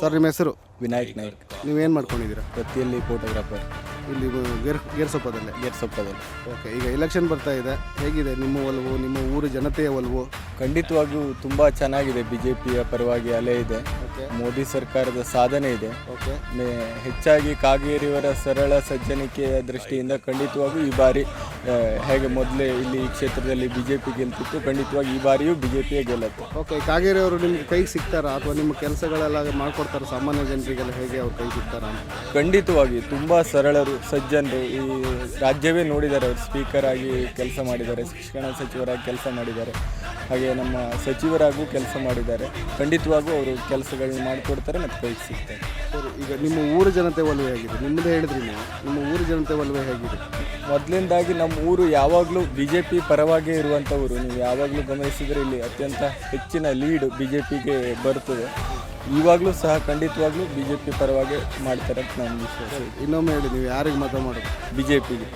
Sir ನಿಮ್ಮ ಹೆಸರು? ವಿನಾಯಕ್ ನಾಯ್ಕ್. ನೀವೇನು ಮಾಡ್ಕೊಂಡಿದ್ದೀರಾ? ಪ್ರತಿಯಲ್ಲಿ ಫೋಟೋಗ್ರಾಫರ್ ಇಲ್ಲಿ ಗೇರ್ ಗೇರ್ಸೊಪ್ಪದಲ್ಲೇ ಗೇರ್ಸೊಪ್ಪದಲ್ಲಿ ಓಕೆ ಈಗ ಎಲೆಕ್ಷನ್ ಬರ್ತಾ ಇದೆ. ಹೇಗಿದೆ ನಿಮ್ಮ ಒಲವು ನಿಮ್ಮ ಊರು ಜನತೆಯ ಒಲವು? ಖಂಡಿತವಾಗಿಯೂ ತುಂಬ ಚೆನ್ನಾಗಿದೆ. ಬಿ ಜೆ ಪಿಯ ಪರವಾಗಿ ಅಲೆ ಇದೆ. ಮೋದಿ ಸರ್ಕಾರದ ಸಾಧನೆ ಇದೆ. ಹೆಚ್ಚಾಗಿ ಕಾಗೇರಿಯವರ ಸರಳ ಸಜ್ಜನಿಕೆಯ ದೃಷ್ಟಿಯಿಂದ ಖಂಡಿತವಾಗಿಯೂ ಈ ಬಾರಿ ಹೇಗೆ ಮೊದಲೇ ಇಲ್ಲಿ ಈ ಕ್ಷೇತ್ರದಲ್ಲಿ ಬಿ ಜೆ ಪಿ ಗೆಲ್ತಿತ್ತು ಖಂಡಿತವಾಗಿ ಈ ಬಾರಿಯೂ ಬಿ ಜೆ ಪಿಯೇ ಗೆಲ್ಲುತ್ತೆ. ಓಕೆ ಕಾಗೇರಿಯವರು ನಿಮ್ಗೆ ಕೈಗೆ ಸಿಗ್ತಾರಾ? ಅಥವಾ ನಿಮ್ಮ ಕೆಲಸಗಳೆಲ್ಲ ಮಾಡ್ಕೊಡ್ತಾರೆ ಸಾಮಾನ್ಯ ಜನರಿಗೆಲ್ಲ? ಹೇಗೆ ಅವ್ರು ಕೈ ಸಿಗ್ತಾರಾ ಖಂಡಿತವಾಗಿ ತುಂಬ ಸರಳರು ಸಜ್ಜನರು ಈ ರಾಜ್ಯವೇ ನೋಡಿದ್ದಾರೆ ಅವರು. ಸ್ಪೀಕರ್ ಆಗಿ ಕೆಲಸ ಮಾಡಿದ್ದಾರೆ ಶಿಕ್ಷಣ ಸಚಿವರಾಗಿ ಕೆಲಸ ಮಾಡಿದ್ದಾರೆ. ಹಾಗೆ ನಮ್ಮ ಸಚಿವರಾಗೂ ಕೆಲಸ ಮಾಡಿದ್ದಾರೆ. ಖಂಡಿತವಾಗೂ ಅವರು ಕೆಲಸಗಳನ್ನ ಮಾಡಿಕೊಡ್ತಾರೆ ಮತ್ತು ಬೈಕ್ ಸಿಗ್ತಾರೆ ಸರ್ ಈಗ ನಿಮ್ಮ ಊರ ಜನತೆ ಒಲವೆ ಹೇಗಿದೆ? ನಿಮ್ಮದೇ ಹೇಳಿದ್ರಿ ನೀವು. ನಿಮ್ಮ ಊರ ಜನತೆ ಒಲವೆ ಹೇಗಿದೆ? ಮೊದಲಿಂದಾಗಿ ನಮ್ಮ ಊರು ಯಾವಾಗಲೂ ಬಿ ಜೆ ಪಿ ಪರವಾಗೇ ಇರುವಂಥ ಊರು. ನೀವು ಯಾವಾಗಲೂ ಗಮನಿಸಿದರೆ ಇಲ್ಲಿ ಅತ್ಯಂತ ಹೆಚ್ಚಿನ ಲೀಡ್ ಬಿ ಜೆ ಪಿಗೆ ಬರ್ತದೆ. ಇವಾಗಲೂ ಸಹ ಖಂಡಿತವಾಗ್ಲೂ ಬಿ ಜೆ ಪಿ ಪರವಾಗಿ ಮಾಡ್ತಾರೆ ಅಂತ ನಾನು ವಿಶ್ವಾಸ ಇನ್ನೊಮ್ಮೆ ಹೇಳಿ ನೀವು ಯಾರಿಗೆ ಮತ ಮಾಡೋದು? ಬಿ ಜೆ ಪಿಗೆ